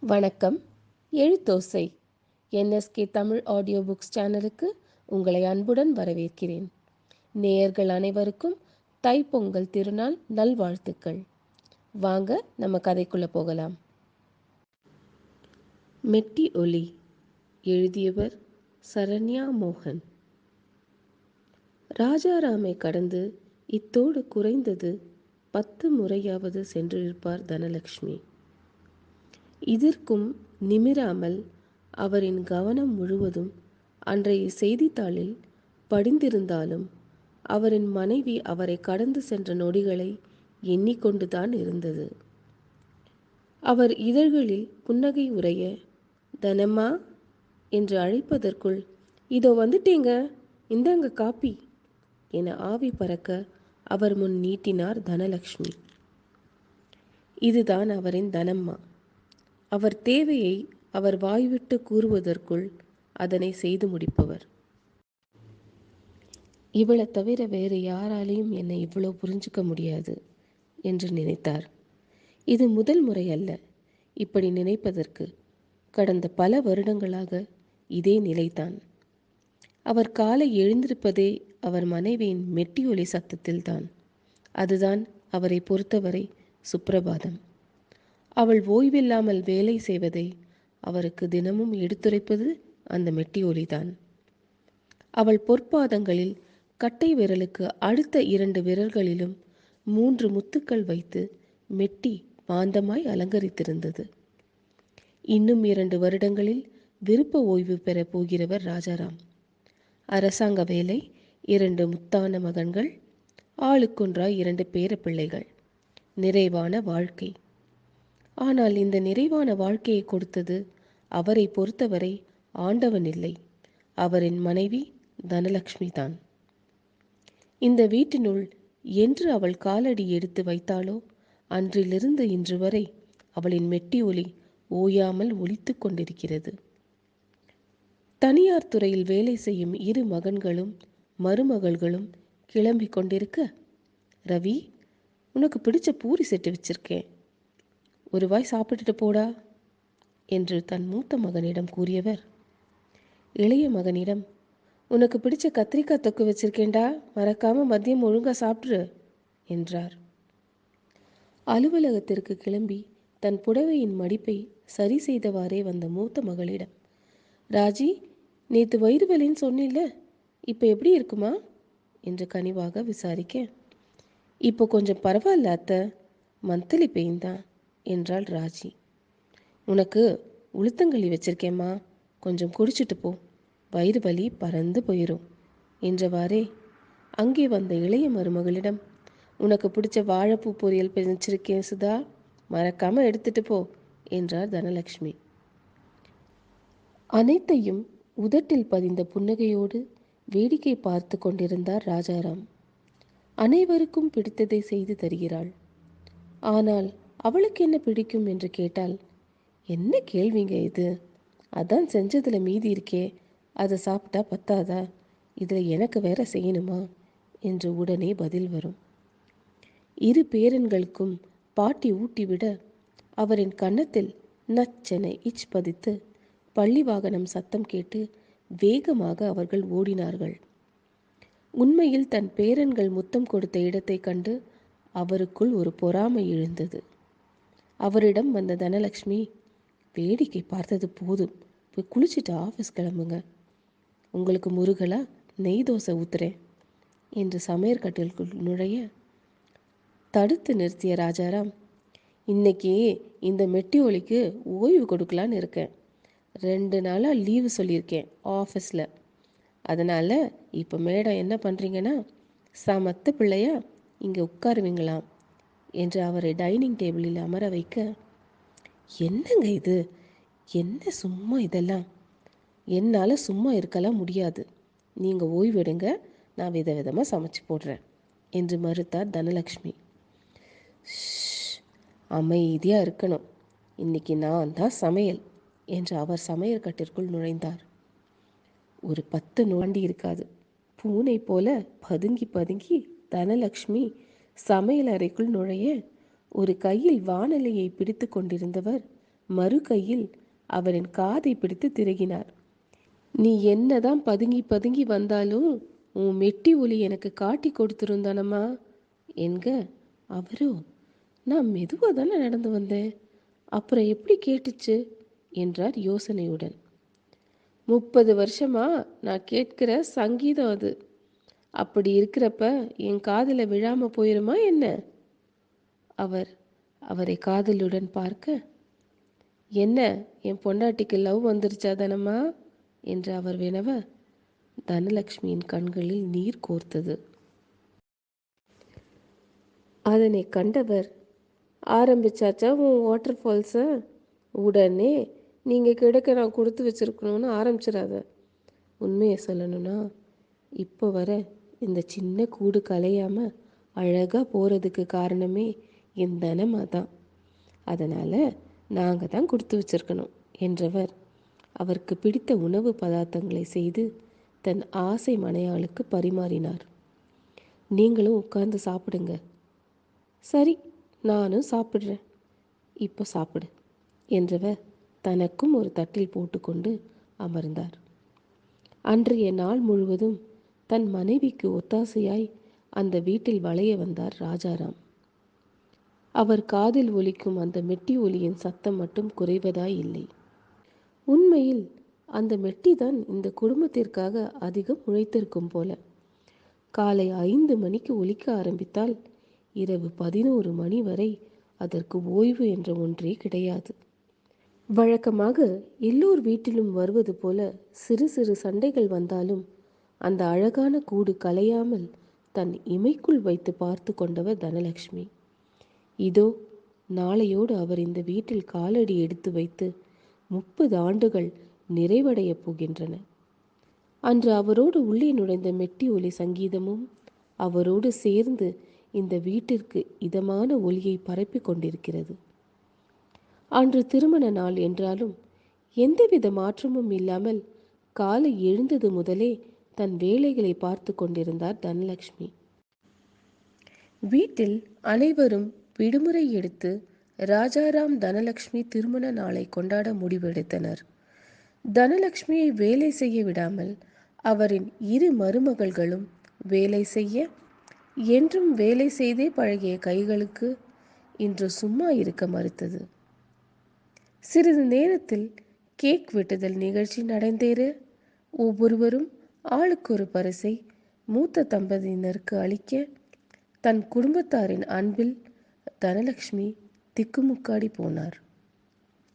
வணக்கம். எழுத்தோசை. NSK Tamil audio books சேனலுக்கு உங்களை அன்புடன் வரவேற்கிறேன். நேயர்கள் அனைவருக்கும் தைப்பொங்கல் திருநாள் நல்வாழ்த்துக்கள். வாங்க நம்ம கதைக்குள்ள போகலாம். மெட்டி ஒலி. எழுதியவர் சரண்யா மோகன். ராஜாராமை கடந்து இத்தோடு குறைந்தது பத்து முறையாவது சென்றிருப்பார் தனலட்சுமி இதற்கும் நிமிராமல் அவரின் கவனம் முழுவதும் அன்றைய செய்தித்தாளில் படிந்திருந்தாலும் அவரின் மனைவி அவரை கடந்து சென்ற நொடிகளை எண்ணிக்கொண்டுதான் இருந்தது. அவர் இதழ்களில் புன்னகை உரைய தனம்மா என்று அழைப்பதற்குள் இதோ வந்துட்டேங்க இந்தாங்க காப்பி என ஆவி பறக்க அவர் முன் நீட்டினார் தனலக்ஷ்மி. இதுதான் அவரின் தனம்மா. அவர் தேவையை அவர் வாய்விட்டு கூறுவதற்குள் அதனை செய்து முடிப்பவர். இவளை தவிர வேறு யாராலையும் என்னை இவ்வளோ புரிஞ்சுக்க முடியாது என்று நினைத்தார். இது முதல் முறை அல்ல. இப்படி நினைப்பதற்கு கடந்த பல வருடங்களாக இதே நிலைதான். அவர் காலை எழுந்திருப்பதே அவர் மனைவியின் மெட்டி ஒலி சத்தத்தில்தான். அதுதான் அவரை பொறுத்தவரை சுப்பிரபாதம். அவள் ஓய்வில்லாமல் வேலை செய்வதை அவருக்கு தினமும் எடுத்துரைப்பது அந்த மெட்டி ஒலிதான். அவள் பொற்பாதங்களில் கட்டை விரலுக்கு அடுத்த இரண்டு விரல்களிலும் மூன்று முத்துக்கள் வைத்து மெட்டி பாந்தமாய் அலங்கரித்திருந்தது. இன்னும் இரண்டு வருடங்களில் விருப்ப ஓய்வு பெறப் போகிறவர் ராஜாராம். அரசாங்க வேலை இரண்டு முத்தான மகன்கள் ஆளுக்கொன்றாய் இரண்டு பேர பிள்ளைகள். நிறைவான வாழ்க்கை. ஆனால் இந்த நிறைவான வாழ்க்கையை கொடுத்தது அவரை பொறுத்தவரை ஆண்டவன் இல்லை அவரின் மனைவி தனலட்சுமி தான். இந்த வீட்டினுள் என்று அவள் காலடி எடுத்து வைத்தாளோ? அன்றிலிருந்து இன்று வரை அவளின் மெட்டி ஒலி ஓயாமல் ஒலித்து கொண்டிருக்கிறது. தனியார் துறையில் வேலை செய்யும் இரு மகன்களும் மருமகள்களும் கிளம்பி கொண்டிருக்க ரவி உனக்கு பிடிச்ச பூரி செட்டு வச்சிருக்கேன். ஒரு வாய் சாப்பிட்டுட்டு போடா என்று தன் மூத்த மகனிடம் கூறியவர். இளைய மகனிடம் உனக்கு பிடிச்ச கத்திரிக்காய் தொக்கு வச்சிருக்கேன்டா மறக்காம மதியம் ஒழுங்கா சாப்பிட்ரு என்றார். அலுவலகத்திற்கு கிளம்பி தன் புடவையின் மடிப்பை சரி செய்தவாறே வந்த மூத்த மகளிடம் ராஜி நேத்து வயிறு வலின்னு சொன்னில்ல இப்போ எப்படி இருக்குமா? என்று கனிவாக விசாரிக்க. இப்போ கொஞ்சம் பரவாயில்ல அத்தை. மந்த்லி பெயின் தான் என்றாள் ராஜி. உனக்கு உளுத்தங்களி வச்சிருக்கேம்மா. கொஞ்சம் குடிச்சிட்டு போ. வயிறு வலி பறந்து போயிடும் என்றவாறே. அங்கே வந்த இளைய மருமகளிடம் உனக்கு பிடிச்ச வாழைப்பூ பொரியல் வச்சிருக்கேன் சுதா. மறக்காம எடுத்துட்டு போ என்றார் தனலட்சுமி அனைத்தையும் உதட்டில் பதிந்த புன்னகையோடு வேடிக்கை பார்த்து கொண்டிருந்தார் ராஜாராம். அனைவருக்கும் பிடித்ததை செய்து தருகிறாள். ஆனால் அவளுக்கு என்ன பிடிக்கும் என்று கேட்டால் என்ன கேள்விங்க இது? அதான் செஞ்சதில் மீதி இருக்கே. அதை சாப்பிட்டா பத்தாதா? இதில் எனக்கு வேற செய்யணுமா? என்று உடனே பதில் வரும். இரு பேரன்களுக்கும் பாட்டி ஊட்டிவிட அவரின் கன்னத்தில் நச்சென இச் பதித்து பள்ளி வாகனம் சத்தம் கேட்டு வேகமாக அவர்கள் ஓடினார்கள். உண்மையில் தன் பேரன்கள் முத்தம் கொடுத்த இடத்தை கண்டு அவருக்குள் ஒரு பொறாமை எழுந்தது. அவரிடம் வந்த தனலட்சுமி வேடிக்கை பார்த்தது போதும். போய் குளிச்சுட்டு ஆஃபீஸ் கிளம்புங்க. உங்களுக்கு முருகலா? நெய் தோசை ஊத்துறேன். என்று சமையற்கட்டிலுக்குள் நுழைய தடுத்து நிறுத்திய ராஜாராம் இன்னைக்கு இந்த மெட்டியோலிக்கு ஓய்வு கொடுக்கலான்னு இருக்கேன். ரெண்டு நாளாக லீவு சொல்லியிருக்கேன் ஆஃபீஸில் அதனால் இப்போ மேடம் என்ன பண்ணுறீங்கன்னா சமத்து பிள்ளையா இங்கே உட்காருவீங்களாம். என்று அவரை டைனிங் டேபிளில் அமர வைக்க என்னங்க இது? என்ன சும்மா இதெல்லாம்? என்னால் சும்மா இருக்கலாம் முடியாது. நீங்கள் ஓய்வெடுங்க நான் வித விதமாக சமைச்சு போடுறேன் என்று மறுத்தார் தனலக்ஷ்மி. அமைதியாக இருக்கணும். இன்னைக்கு நான் தான் சமையல் என்று அவர் சமையல் கட்டிற்குள் நுழைந்தார். ஒரு பத்து நோண்டி இருக்காது. பூனை போல பதுங்கி பதுங்கி தனலக்ஷ்மி சமையல் அறைக்குள் நுழைய ஒரு கையில் வானலையை பிடித்து கொண்டிருந்தவர் மறு கையில் அவரின் காதை பிடித்து திருகினார். நீ என்னதான் பதுங்கி பதுங்கி வந்தாலும் உன் மெட்டி ஒலி எனக்கு காட்டி கொடுத்துருந்தானம்மா? என்க அவரோ நான் மெதுவாக தானே நடந்து வந்தேன். அப்புறம் எப்படி கேட்டுச்சு? என்றார் யோசனையுடன். முப்பது வருஷமா நான் கேட்கிற சங்கீதம் அது. அப்படி இருக்கிறப்ப என் காதில் விழாம போயிருமா என்ன? அவர் அவரை காதலுடன் பார்க்க என்ன என் பொண்டாட்டிக்கு லவ் வந்துருச்சா தானம்மா என்று அவர் வினவ தனலட்சுமியின் கண்களில் நீர் கோர்த்தது. அதனை கண்டவர் ஆரம்பிச்சாச்சா உன் வாட்டர் ஃபால்ஸை உடனே நீங்கள் கிடக்க நான் கொடுத்து வச்சிருக்கணும்னு ஆரம்பிச்சிடாத உண்மையை சொல்லணும்னா இப்போ வர இந்த சின்ன கூடு கலையாமல் அழகாக போகிறதுக்கு காரணமே என் தனமாக தான் அதனால் நாங்கள் தான் கொடுத்து வச்சிருக்கணும் என்றவர். அவருக்கு பிடித்த உணவு பதார்த்தங்களை செய்து தன் ஆசை மனையாளுக்கு பரிமாறினார். நீங்களும் உட்கார்ந்து சாப்பிடுங்க. சரி நானும் சாப்பிட்றேன். இப்போ சாப்பிடு என்றவர் தனக்கும் ஒரு தட்டில் போட்டுக்கொண்டு அமர்ந்தார். அன்றைய நாள் முழுவதும் தன் மனைவிக்கு ஒத்தாசையாய் அந்த வீட்டில் வளைய வந்தார் ராஜாராம். அவர் காதில் ஒலிக்கும் அந்த மெட்டி ஒலியின் சத்தம் மட்டும் குறைவதாய் இல்லை. உண்மையில் அந்த மெட்டிதான் இந்த குடும்பத்திற்காக அதிகம் உழைத்திருக்கும் போல. காலை ஐந்து மணிக்கு ஒலிக்க ஆரம்பித்தால் இரவு பதினோரு மணி வரை அதற்கு ஓய்வு என்ற ஒன்றே கிடையாது. வழக்கமாக எல்லோர் வீட்டிலும் வருவது போல சிறு சிறு சண்டைகள் வந்தாலும் அந்த அழகான கூடு கலையாமல் தன் இமைக்குள் வைத்து பார்த்து கொண்டவர் தனலட்சுமி இதோ நாளையோடு அவர் இந்த வீட்டில் காலடி எடுத்து வைத்து முப்பது ஆண்டுகள் நிறைவடையப் போகின்றன. அன்று அவரோடு உள்ளே நுழைந்த மெட்டி ஒலி சங்கீதமும் அவரோடு சேர்ந்து இந்த வீட்டிற்கு இதமான ஒலியை பரப்பிக் கொண்டிருக்கிறது. அன்று திருமண நாள் என்றாலும் எந்தவித மாற்றமும் இல்லாமல் காலை எழுந்தது முதலே தன் வேலைகளை பார்த்து கொண்டிருந்தார் தனலட்சுமி வீட்டில் அனைவரும் விடுமுறை எடுத்து ராஜாராம் தனலட்சுமி திருமண நாளை கொண்டாட முடிவெடுத்தனர். தனலட்சுமியை வேலை செய்ய விடாமல் அவரின் இரு மருமகள்களும் வேலை செய்ய என்றும் வேலை செய்தே பழகிய கைகளுக்கு இன்று சும்மா இருக்க மறுத்தது. சிறிது நேரத்தில் கேக் வெட்டுதல் நிகழ்ச்சி நடந்தேற. ஒவ்வொருவரும் ஆளுக்கு ஒரு பரிசை மூத்த தம்பதியினருக்கு அளிக்க தன் குடும்பத்தாரின் அன்பில் தனலட்சுமி திக்குமுக்காடி போனார்.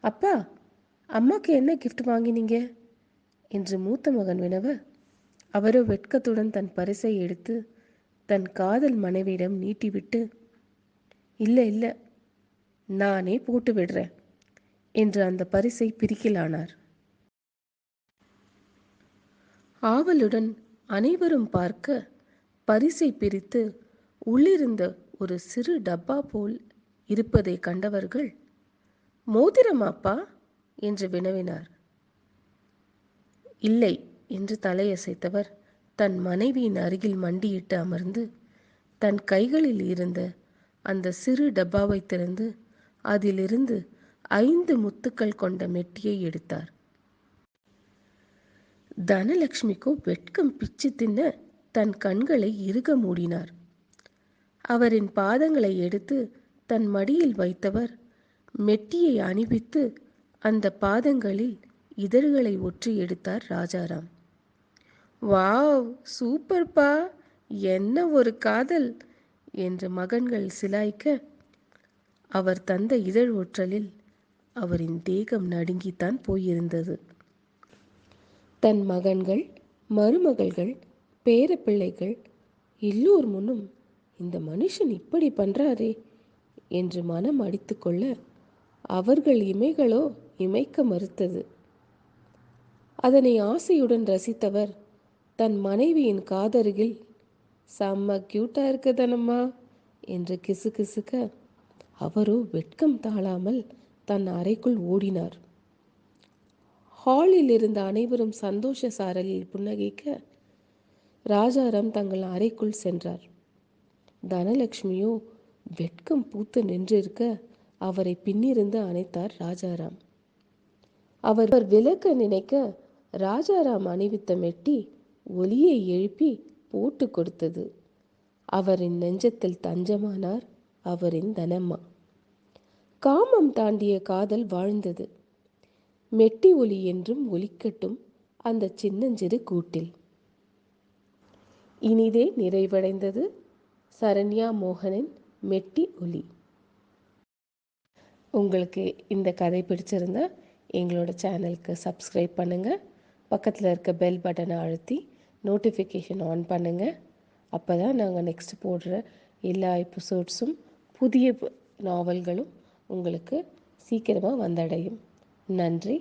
அப்பா அம்மாக்கு என்ன கிஃப்ட் வாங்கினீங்க? என்று மூத்த மகன் வினவ அவரோ வெட்கத்துடன் தன் பரிசை எடுத்து தன் காதல் மனைவியிடம் நீட்டிவிட்டு இல்லை இல்லை நானே போட்டு விடுறேன் என்று அந்த பரிசை பிரிக்கலானார். ஆவலுடன் அனைவரும் பார்க்க பரிசை பிரித்து உள்ளிருந்த ஒரு சிறு டப்பா போல் இருப்பதை கண்டவர்கள் மோதிரமாப்பா என்று வினவினார். இல்லை என்று தலையசைத்தவர் தன் மனைவியின் அருகில் மண்டியிட்டு அமர்ந்து தன் கைகளில் இருந்த அந்த சிறு டப்பாவை திறந்து அதிலிருந்து ஐந்து முத்துக்கள் கொண்ட மெட்டியை எடுத்தார். தனலட்சுமிக்கோ வெட்கம் பிச்சு தின்ன தன் கண்களை இறுக மூடினார். அவரின் பாதங்களை எடுத்து தன் மடியில் வைத்தவர் மெட்டியை அணிவித்து அந்த பாதங்களில் இதழ்களை ஒற்றி எடுத்தார் ராஜாராம். வாவ் சூப்பர்ப்பா! என்ன ஒரு காதல்! என்று மகன்கள் சிலாய்க்க அவர் தந்த இதழ் ஒற்றலில் அவரின் தேகம் நடுங்கித்தான் போயிருந்தது. தன் மகன்கள் மருமகள்கள் பேரப்பிள்ளைகள் எல்லோர் முன்னும் இந்த மனுஷன் இப்படி பண்றாரே என்று மனம் அடித்துக்கொள்ள அவர்கள் இமைகளோ இமைக்க மறுத்தது. அதனை ஆசையுடன் ரசித்தவர் தன் மனைவியின் காதருகில் செம்ம கியூட்டா இருக்குதனம்மா? என்று என்று கிசுகிசுக்க அவரோ வெட்கம் தாழாமல் தன் அறைக்குள் ஓடினார். ஹாலில் இருந்த அனைவரும் சந்தோஷ சாரலில் புன்னகைக்க ராஜாராம் தங்கள் அறைக்குள் சென்றார். தனலட்சுமியோ வெட்கம் பூத்து நின்றிருக்க அவரை பின்னிருந்து அணைத்தார் ராஜாராம். அவர் விளக்க நினைக்க ராஜாராம் அணிவித்த மெட்டி ஒலியை எழுப்பி போட்டு கொடுத்தது. அவரின் நெஞ்சத்தில் தஞ்சமானார் அவரின் தனம்மா. காமம் தாண்டிய காதல் வாழ்ந்தது. மெட்டி ஒலி என்றும் ஒலிக்கட்டும் அந்த சின்னஞ்சிறு கூட்டில். இனிதே நிறைவடைந்தது சரண்யா மோகனின் மெட்டி ஒலி. உங்களுக்கு இந்த கதை பிடிச்சிருந்தா எங்களோட சேனலுக்கு சப்ஸ்கிரைப் பண்ணுங்கள் பக்கத்தில் இருக்க பெல் பட்டனை அழுத்தி நோட்டிஃபிகேஷன் ஆன் பண்ணுங்கள் அப்போ தான் நாங்கள் நெக்ஸ்ட் போடுற எல்லா எபிசோட்ஸும் புதிய நாவல்களும் உங்களுக்கு சீக்கிரமாக வந்தடையும். நன்றி.